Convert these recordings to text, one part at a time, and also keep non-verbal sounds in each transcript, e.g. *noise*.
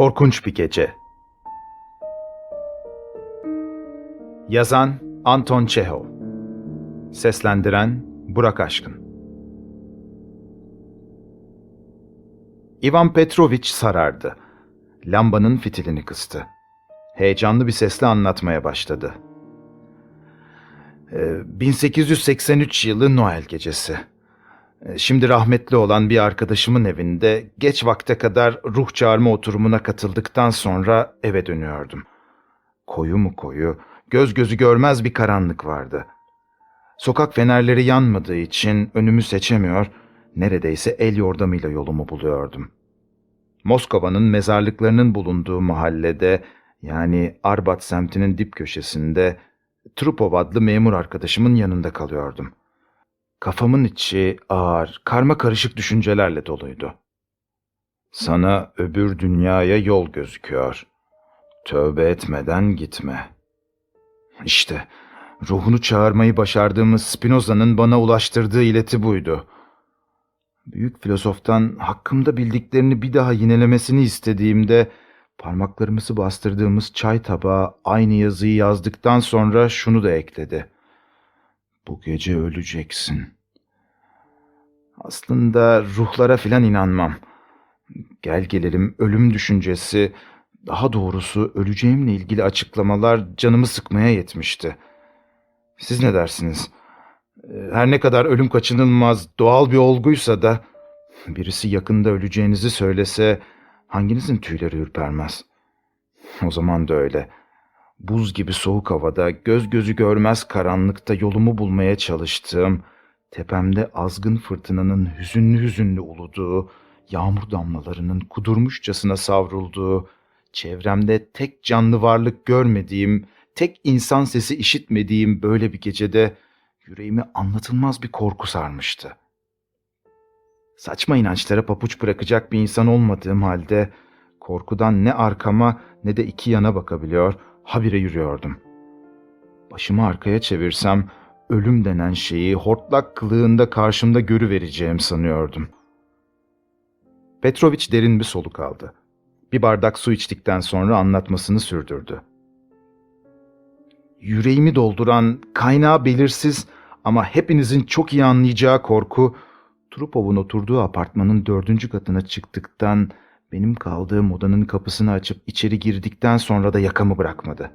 Korkunç bir gece. Yazan Anton Çehov. Seslendiren Burak Aşkın. Ivan Petrovich sarardı. Lambanın fitilini kıstı. Heyecanlı bir sesle anlatmaya başladı. Ee, 1883 yılı Noel gecesi. Ee, Şimdi rahmetli olan bir arkadaşımın evinde geç vakte kadar ruh çağırma oturumuna katıldıktan sonra eve dönüyordum. Koyu mu koyu, göz gözü görmez bir karanlık vardı. Sokak fenerleri yanmadığı için önümü seçemiyor, neredeyse el yordamıyla yolumu buluyordum. Moskova'nın mezarlıklarının bulunduğu mahallede, yani Arbat semtinin dip köşesinde, Trupov adlı memur arkadaşımın yanında kalıyordum. Kafamın içi ağır, karma karışık düşüncelerle doluydu. Sana öbür dünyaya yol gözüküyor. Tövbe etmeden gitme. İşte ruhunu çağırmayı başardığımız Spinoza'nın bana ulaştırdığı ileti buydu. Büyük filozoftan hakkımda bildiklerini bir daha yinelemesini istediğimde parmaklarımızı bastırdığımız çay tabağı aynı yazıyı yazdıktan sonra şunu da ekledi. Bu gece öleceksin. Aslında ruhlara filan inanmam. Gel gelelim ölüm düşüncesi, daha doğrusu öleceğimle ilgili açıklamalar canımı sıkmaya yetmişti. Siz ne dersiniz? Ee, Her ne kadar ölüm kaçınılmaz, doğal bir olguysa da birisi yakında öleceğinizi söylese hanginizin tüyleri ürpermez? O zaman da öyle. Buz gibi soğuk havada, göz gözü görmez karanlıkta yolumu bulmaya çalıştığım, tepemde azgın fırtınanın hüzünlü hüzünlü uluduğu, yağmur damlalarının kudurmuşçasına savrulduğu, çevremde tek canlı varlık görmediğim, tek insan sesi işitmediğim böyle bir gecede yüreğimi anlatılmaz bir korku sarmıştı. Saçma inançlara papuç bırakacak bir insan olmadığım halde korkudan ne arkama ne de iki yana bakabiliyor, habire yürüyordum. Başımı arkaya çevirsem ölüm denen şeyi hortlak kılığında karşımda görüvereceğim sanıyordum. Petrovic derin bir soluk aldı. Bir bardak su içtikten sonra anlatmasını sürdürdü. Yüreğimi dolduran, kaynağı belirsiz ama hepinizin çok iyi anlayacağı korku, Trupov'un oturduğu apartmanın dördüncü katına çıktıktan, benim kaldığım odanın kapısını açıp içeri girdikten sonra da yakamı bırakmadı.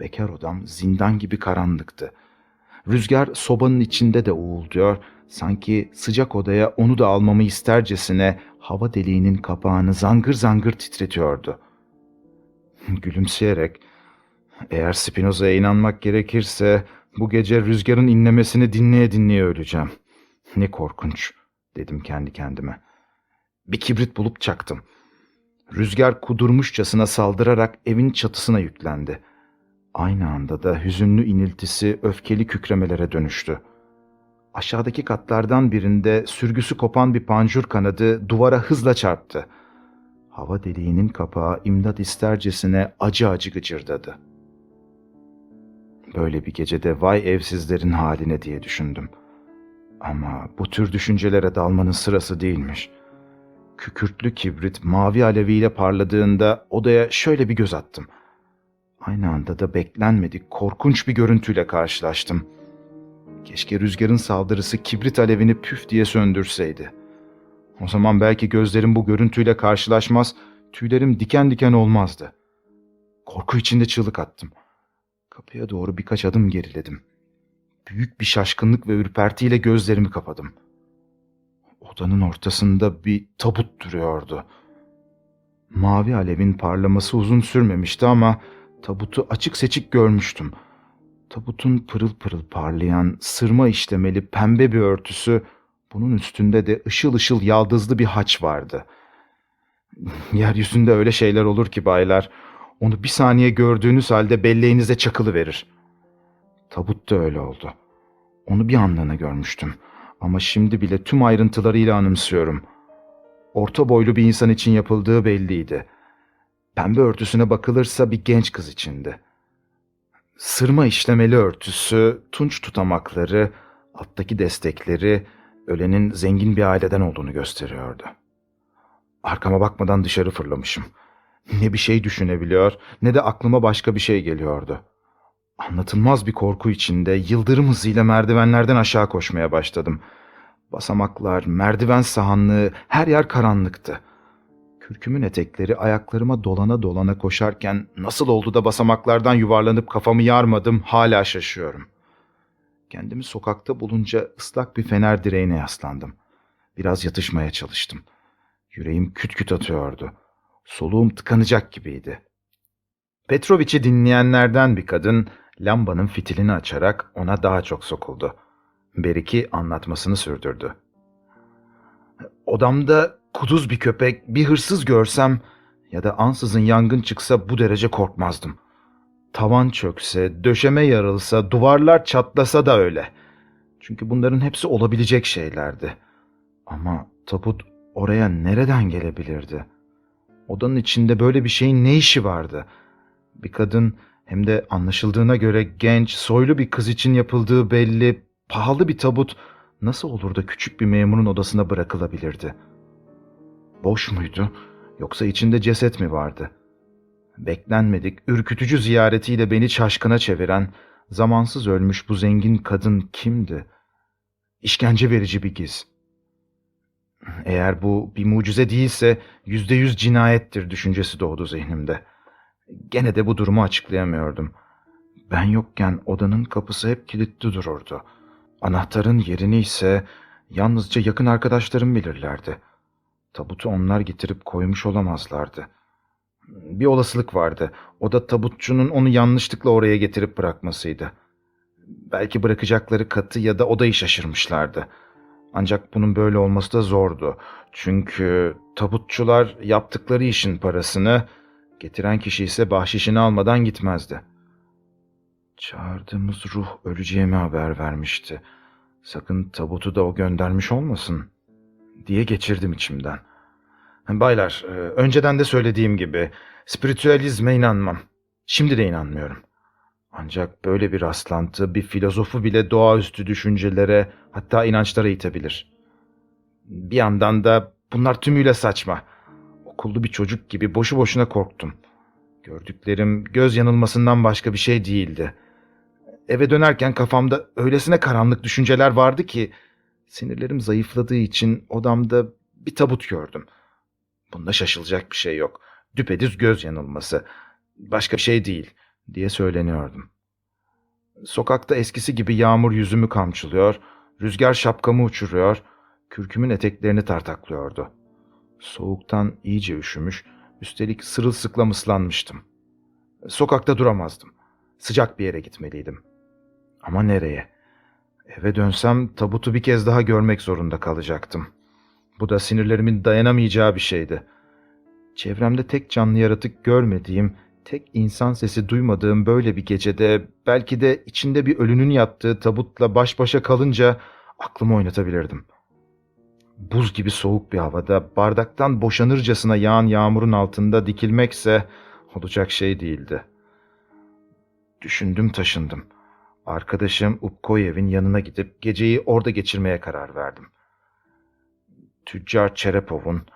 Bekar odam zindan gibi karanlıktı. Rüzgar sobanın içinde de uğulduyor, sanki sıcak odaya onu da almamı istercesine hava deliğinin kapağını zangır zangır titretiyordu. *laughs* Gülümseyerek, eğer Spinoza'ya inanmak gerekirse bu gece rüzgarın inlemesini dinleye dinleye öleceğim. Ne korkunç, dedim kendi kendime. Bir kibrit bulup çaktım. Rüzgar kudurmuşçasına saldırarak evin çatısına yüklendi. Aynı anda da hüzünlü iniltisi öfkeli kükremelere dönüştü. Aşağıdaki katlardan birinde sürgüsü kopan bir pancur kanadı duvara hızla çarptı. Hava deliğinin kapağı imdat istercesine acı acı gıcırdadı. Böyle bir gecede vay evsizlerin haline diye düşündüm. Ama bu tür düşüncelere dalmanın sırası değilmiş. Kükürtlü kibrit mavi aleviyle parladığında odaya şöyle bir göz attım. Aynı anda da beklenmedik korkunç bir görüntüyle karşılaştım. Keşke rüzgarın saldırısı kibrit alevini püf diye söndürseydi. O zaman belki gözlerim bu görüntüyle karşılaşmaz, tüylerim diken diken olmazdı. Korku içinde çığlık attım. Kapıya doğru birkaç adım geriledim. Büyük bir şaşkınlık ve ürpertiyle gözlerimi kapadım. Odanın ortasında bir tabut duruyordu. Mavi alevin parlaması uzun sürmemişti ama tabutu açık seçik görmüştüm. Tabutun pırıl pırıl parlayan, sırma işlemeli pembe bir örtüsü, bunun üstünde de ışıl ışıl yaldızlı bir haç vardı. *laughs* Yeryüzünde öyle şeyler olur ki baylar, onu bir saniye gördüğünüz halde belleğinize çakılı verir. Tabut da öyle oldu. Onu bir anlığına görmüştüm. Ama şimdi bile tüm ayrıntılarıyla anımsıyorum. Orta boylu bir insan için yapıldığı belliydi. Pembe örtüsüne bakılırsa bir genç kız içindi. Sırma işlemeli örtüsü, tunç tutamakları, alttaki destekleri ölenin zengin bir aileden olduğunu gösteriyordu. Arkama bakmadan dışarı fırlamışım. Ne bir şey düşünebiliyor ne de aklıma başka bir şey geliyordu. Anlatılmaz bir korku içinde yıldırım hızıyla merdivenlerden aşağı koşmaya başladım. Basamaklar, merdiven sahanlığı, her yer karanlıktı. Kürkümün etekleri ayaklarıma dolana dolana koşarken nasıl oldu da basamaklardan yuvarlanıp kafamı yarmadım hala şaşıyorum. Kendimi sokakta bulunca ıslak bir fener direğine yaslandım. Biraz yatışmaya çalıştım. Yüreğim küt küt atıyordu. Soluğum tıkanacak gibiydi. Petrovic'i dinleyenlerden bir kadın lambanın fitilini açarak ona daha çok sokuldu. Beriki anlatmasını sürdürdü. Odamda kuduz bir köpek, bir hırsız görsem ya da ansızın yangın çıksa bu derece korkmazdım. Tavan çökse, döşeme yarılsa, duvarlar çatlasa da öyle. Çünkü bunların hepsi olabilecek şeylerdi. Ama tabut oraya nereden gelebilirdi? Odanın içinde böyle bir şeyin ne işi vardı? Bir kadın hem de anlaşıldığına göre genç, soylu bir kız için yapıldığı belli, pahalı bir tabut nasıl olur da küçük bir memurun odasına bırakılabilirdi? Boş muydu yoksa içinde ceset mi vardı? Beklenmedik, ürkütücü ziyaretiyle beni şaşkına çeviren, zamansız ölmüş bu zengin kadın kimdi? İşkence verici bir giz. Eğer bu bir mucize değilse yüzde yüz cinayettir düşüncesi doğdu zihnimde. Gene de bu durumu açıklayamıyordum. Ben yokken odanın kapısı hep kilitli dururdu. Anahtarın yerini ise yalnızca yakın arkadaşlarım bilirlerdi. Tabutu onlar getirip koymuş olamazlardı. Bir olasılık vardı. O da tabutçunun onu yanlışlıkla oraya getirip bırakmasıydı. Belki bırakacakları katı ya da odayı şaşırmışlardı. Ancak bunun böyle olması da zordu. Çünkü tabutçular yaptıkları işin parasını, getiren kişi ise bahşişini almadan gitmezdi. Çağırdığımız ruh öleceğimi haber vermişti. Sakın tabutu da o göndermiş olmasın diye geçirdim içimden. Baylar, e, önceden de söylediğim gibi spiritüalizme inanmam. Şimdi de inanmıyorum. Ancak böyle bir rastlantı bir filozofu bile doğaüstü düşüncelere hatta inançlara itebilir. Bir yandan da bunlar tümüyle saçma. Okullu bir çocuk gibi boşu boşuna korktum. Gördüklerim göz yanılmasından başka bir şey değildi. Eve dönerken kafamda öylesine karanlık düşünceler vardı ki sinirlerim zayıfladığı için odamda bir tabut gördüm. Bunda şaşılacak bir şey yok. Düpedüz göz yanılması. Başka bir şey değil diye söyleniyordum. Sokakta eskisi gibi yağmur yüzümü kamçılıyor, rüzgar şapkamı uçuruyor, kürkümün eteklerini tartaklıyordu. Soğuktan iyice üşümüş, üstelik sırılsıklam ıslanmıştım. Sokakta duramazdım. Sıcak bir yere gitmeliydim. Ama nereye? Eve dönsem tabutu bir kez daha görmek zorunda kalacaktım. Bu da sinirlerimin dayanamayacağı bir şeydi. Çevremde tek canlı yaratık görmediğim, tek insan sesi duymadığım böyle bir gecede belki de içinde bir ölünün yattığı tabutla baş başa kalınca aklımı oynatabilirdim. Buz gibi soğuk bir havada bardaktan boşanırcasına yağan yağmurun altında dikilmekse olacak şey değildi. Düşündüm taşındım. Arkadaşım Upkoyev'in yanına gidip geceyi orada geçirmeye karar verdim. Tüccar Çerepov'un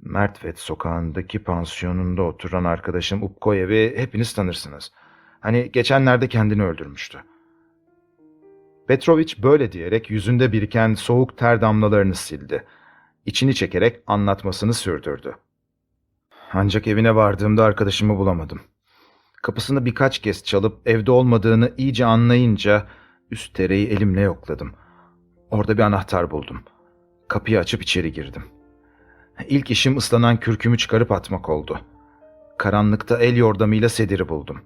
Mertvet sokağındaki pansiyonunda oturan arkadaşım Upkoyev'i hepiniz tanırsınız. Hani geçenlerde kendini öldürmüştü. Petrovic böyle diyerek yüzünde biriken soğuk ter damlalarını sildi. İçini çekerek anlatmasını sürdürdü. Ancak evine vardığımda arkadaşımı bulamadım. Kapısını birkaç kez çalıp evde olmadığını iyice anlayınca üst tereyi elimle yokladım. Orada bir anahtar buldum. Kapıyı açıp içeri girdim. İlk işim ıslanan kürkümü çıkarıp atmak oldu. Karanlıkta el yordamıyla sediri buldum.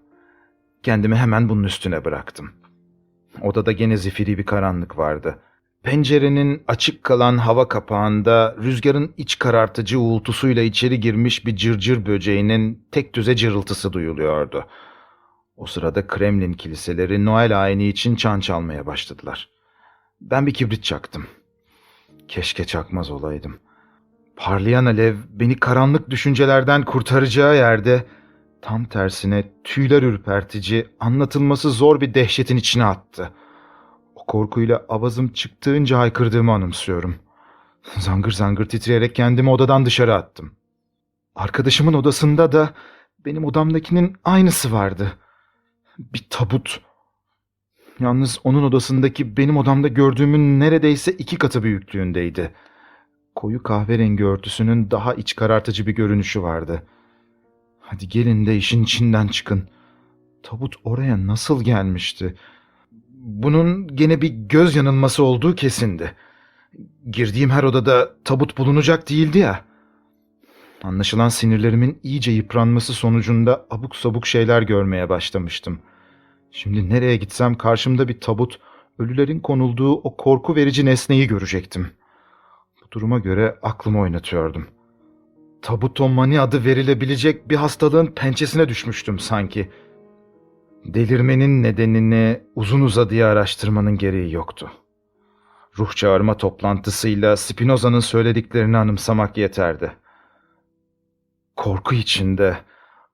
Kendimi hemen bunun üstüne bıraktım. Odada gene zifiri bir karanlık vardı. Pencerenin açık kalan hava kapağında rüzgarın iç karartıcı uğultusuyla içeri girmiş bir cırcır böceğinin tek düze cırıltısı duyuluyordu. O sırada Kremlin kiliseleri Noel ayini için çan çalmaya başladılar. Ben bir kibrit çaktım. Keşke çakmaz olaydım. Parlayan alev beni karanlık düşüncelerden kurtaracağı yerde tam tersine tüyler ürpertici, anlatılması zor bir dehşetin içine attı. O korkuyla avazım çıktığınca haykırdığımı anımsıyorum. Zangır zangır titreyerek kendimi odadan dışarı attım. Arkadaşımın odasında da benim odamdakinin aynısı vardı. Bir tabut. Yalnız onun odasındaki benim odamda gördüğümün neredeyse iki katı büyüklüğündeydi. Koyu kahverengi örtüsünün daha iç karartıcı bir görünüşü vardı. Hadi gelin de işin içinden çıkın. Tabut oraya nasıl gelmişti? Bunun gene bir göz yanılması olduğu kesindi. Girdiğim her odada tabut bulunacak değildi ya. Anlaşılan sinirlerimin iyice yıpranması sonucunda abuk sabuk şeyler görmeye başlamıştım. Şimdi nereye gitsem karşımda bir tabut, ölülerin konulduğu o korku verici nesneyi görecektim. Bu duruma göre aklımı oynatıyordum. Tabutomani adı verilebilecek bir hastalığın pençesine düşmüştüm sanki. Delirmenin nedenini uzun uzadıya araştırmanın gereği yoktu. Ruh çağırma toplantısıyla Spinoza'nın söylediklerini anımsamak yeterdi. Korku içinde,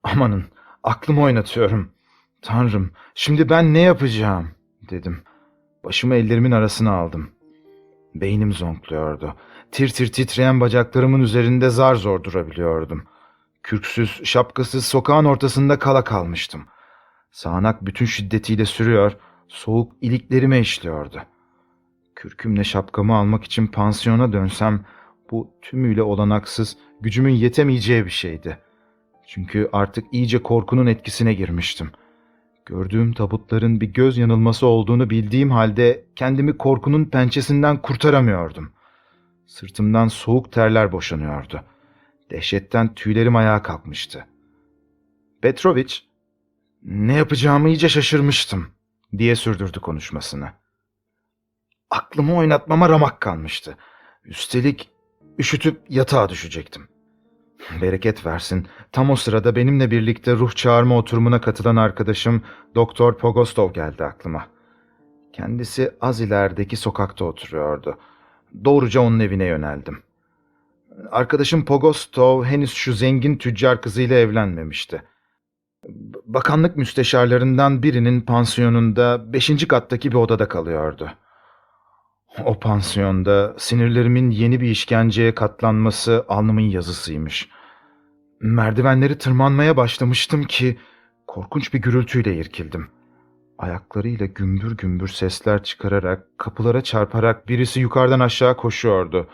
amanın aklımı oynatıyorum. Tanrım, şimdi ben ne yapacağım, dedim. Başımı ellerimin arasına aldım. Beynim zonkluyordu. Tir tir titreyen bacaklarımın üzerinde zar zor durabiliyordum. Kürksüz, şapkasız sokağın ortasında kala kalmıştım. Sağanak bütün şiddetiyle sürüyor, soğuk iliklerime işliyordu. Kürkümle şapkamı almak için pansiyona dönsem bu tümüyle olanaksız, gücümün yetemeyeceği bir şeydi. Çünkü artık iyice korkunun etkisine girmiştim. Gördüğüm tabutların bir göz yanılması olduğunu bildiğim halde kendimi korkunun pençesinden kurtaramıyordum. Sırtımdan soğuk terler boşanıyordu. Dehşetten tüylerim ayağa kalkmıştı. Petrovic, ne yapacağımı iyice şaşırmıştım diye sürdürdü konuşmasını. Aklımı oynatmama ramak kalmıştı. Üstelik üşütüp yatağa düşecektim. Bereket versin. Tam o sırada benimle birlikte ruh çağırma oturumuna katılan arkadaşım Doktor Pogostov geldi aklıma. Kendisi az ilerideki sokakta oturuyordu. Doğruca onun evine yöneldim. Arkadaşım Pogostov henüz şu zengin tüccar kızıyla evlenmemişti. Bakanlık müsteşarlarından birinin pansiyonunda beşinci kattaki bir odada kalıyordu. O pansiyonda sinirlerimin yeni bir işkenceye katlanması alnımın yazısıymış. Merdivenleri tırmanmaya başlamıştım ki korkunç bir gürültüyle irkildim. Ayaklarıyla gümbür gümbür sesler çıkararak, kapılara çarparak birisi yukarıdan aşağı koşuyordu.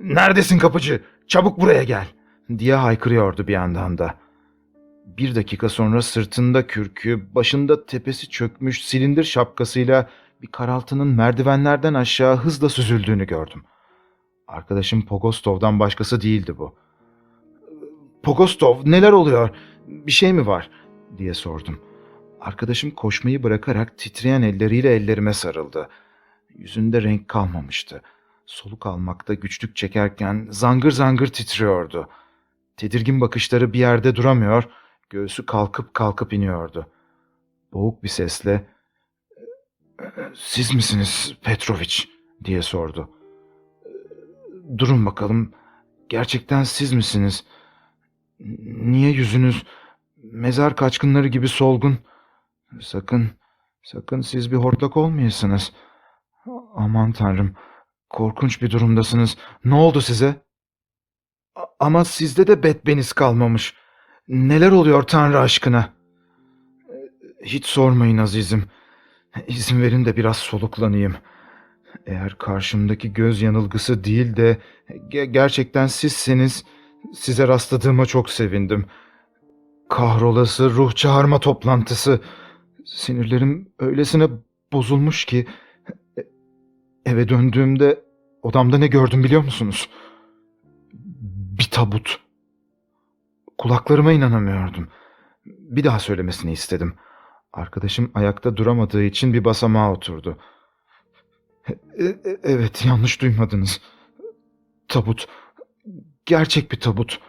''Neredesin kapıcı? Çabuk buraya gel!'' diye haykırıyordu bir yandan da. Bir dakika sonra sırtında kürkü, başında tepesi çökmüş silindir şapkasıyla bir karaltının merdivenlerden aşağı hızla süzüldüğünü gördüm. Arkadaşım Pogostov'dan başkası değildi bu. Pogostov neler oluyor? Bir şey mi var? diye sordum. Arkadaşım koşmayı bırakarak titreyen elleriyle ellerime sarıldı. Yüzünde renk kalmamıştı. Soluk almakta güçlük çekerken zangır zangır titriyordu. Tedirgin bakışları bir yerde duramıyor, göğsü kalkıp kalkıp iniyordu. Boğuk bir sesle ''Siz misiniz Petrovic?'' diye sordu. ''Durun bakalım, gerçekten siz misiniz? Niye yüzünüz mezar kaçkınları gibi solgun? Sakın, sakın siz bir hortlak olmayasınız. Aman tanrım, korkunç bir durumdasınız. Ne oldu size? Ama sizde de bedbeniz kalmamış. Neler oluyor Tanrı aşkına? Hiç sormayın azizim. İzin verin de biraz soluklanayım. Eğer karşımdaki göz yanılgısı değil de ge- gerçekten sizseniz size rastladığıma çok sevindim. Kahrolası ruh çağırma toplantısı. Sinirlerim öylesine bozulmuş ki e- eve döndüğümde odamda ne gördüm biliyor musunuz? Bir tabut. Kulaklarıma inanamıyordum. Bir daha söylemesini istedim. Arkadaşım ayakta duramadığı için bir basamağa oturdu. E- e- evet, yanlış duymadınız. Tabut. Gerçek bir tabut.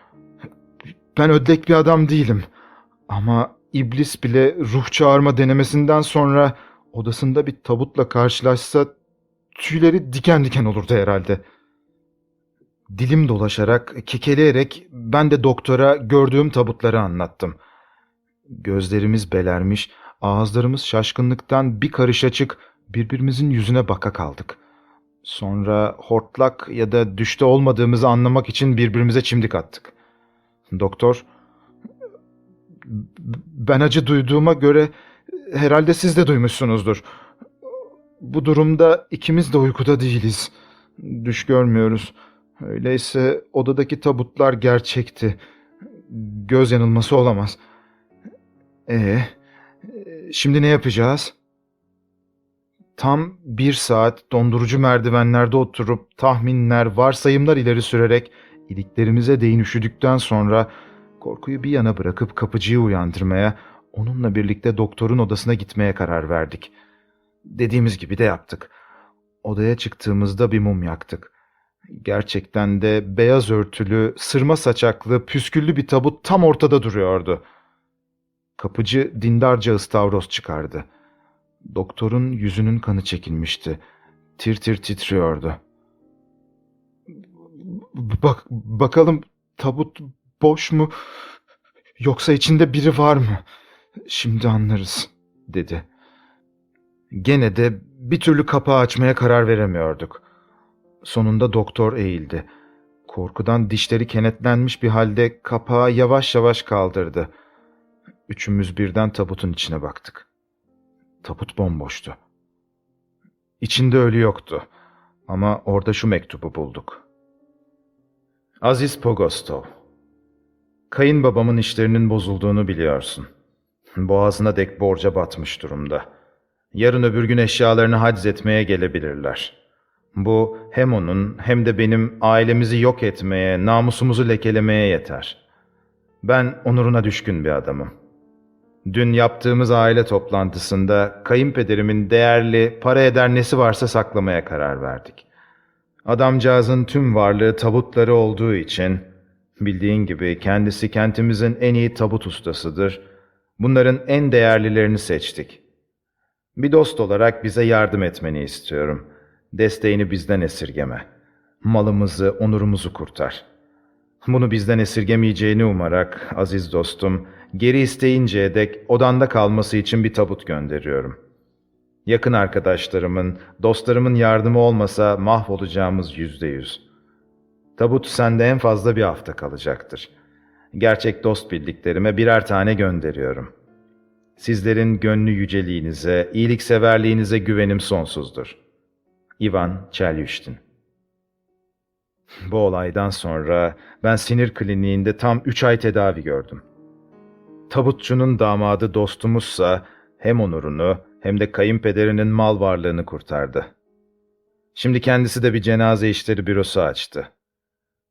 Ben ödlek bir adam değilim. Ama iblis bile ruh çağırma denemesinden sonra odasında bir tabutla karşılaşsa tüyleri diken diken olurdu herhalde. Dilim dolaşarak, kekeleyerek ben de doktora gördüğüm tabutları anlattım. Gözlerimiz belermiş, ağızlarımız şaşkınlıktan bir karış açık birbirimizin yüzüne baka kaldık. Sonra hortlak ya da düşte olmadığımızı anlamak için birbirimize çimdik attık. Doktor, ben acı duyduğuma göre herhalde siz de duymuşsunuzdur. Bu durumda ikimiz de uykuda değiliz. Düş görmüyoruz. Öyleyse odadaki tabutlar gerçekti. Göz yanılması olamaz. Ee, şimdi ne yapacağız? Tam bir saat dondurucu merdivenlerde oturup tahminler, varsayımlar ileri sürerek iliklerimize değin üşüdükten sonra korkuyu bir yana bırakıp kapıcıyı uyandırmaya, onunla birlikte doktorun odasına gitmeye karar verdik. Dediğimiz gibi de yaptık. Odaya çıktığımızda bir mum yaktık. Gerçekten de beyaz örtülü, sırma saçaklı, püsküllü bir tabut tam ortada duruyordu. Kapıcı dindarca ıstavroz çıkardı. Doktorun yüzünün kanı çekilmişti. Tir tir titriyordu. Bak bakalım tabut boş mu yoksa içinde biri var mı? Şimdi anlarız dedi. Gene de bir türlü kapağı açmaya karar veremiyorduk. Sonunda doktor eğildi. Korkudan dişleri kenetlenmiş bir halde kapağı yavaş yavaş kaldırdı. Üçümüz birden tabutun içine baktık. Tabut bomboştu. İçinde ölü yoktu. Ama orada şu mektubu bulduk. Aziz Pogostov, Kayınbabamın işlerinin bozulduğunu biliyorsun. Boğazına dek borca batmış durumda. Yarın öbür gün eşyalarını haciz etmeye gelebilirler. Bu hem onun hem de benim ailemizi yok etmeye, namusumuzu lekelemeye yeter. Ben onuruna düşkün bir adamım. Dün yaptığımız aile toplantısında kayınpederimin değerli, para eder nesi varsa saklamaya karar verdik. Adamcağızın tüm varlığı tabutları olduğu için, bildiğin gibi kendisi kentimizin en iyi tabut ustasıdır. Bunların en değerlilerini seçtik. Bir dost olarak bize yardım etmeni istiyorum. Desteğini bizden esirgeme. Malımızı, onurumuzu kurtar. Bunu bizden esirgemeyeceğini umarak, aziz dostum, geri isteyinceye dek odanda kalması için bir tabut gönderiyorum. Yakın arkadaşlarımın, dostlarımın yardımı olmasa mahvolacağımız yüzde yüz. Tabut sende en fazla bir hafta kalacaktır. Gerçek dost bildiklerime birer tane gönderiyorum. Sizlerin gönlü yüceliğinize, iyilikseverliğinize güvenim sonsuzdur. Ivan Çelyüştin Bu olaydan sonra ben sinir kliniğinde tam üç ay tedavi gördüm. Tabutçunun damadı dostumuzsa hem onurunu hem de kayınpederinin mal varlığını kurtardı. Şimdi kendisi de bir cenaze işleri bürosu açtı.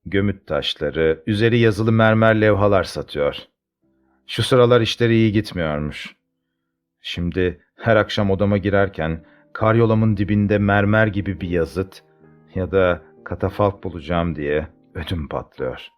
Gömüt taşları, üzeri yazılı mermer levhalar satıyor. Şu sıralar işleri iyi gitmiyormuş. Şimdi her akşam odama girerken karyolamın dibinde mermer gibi bir yazıt ya da katafalk bulacağım diye ödüm patlıyor.''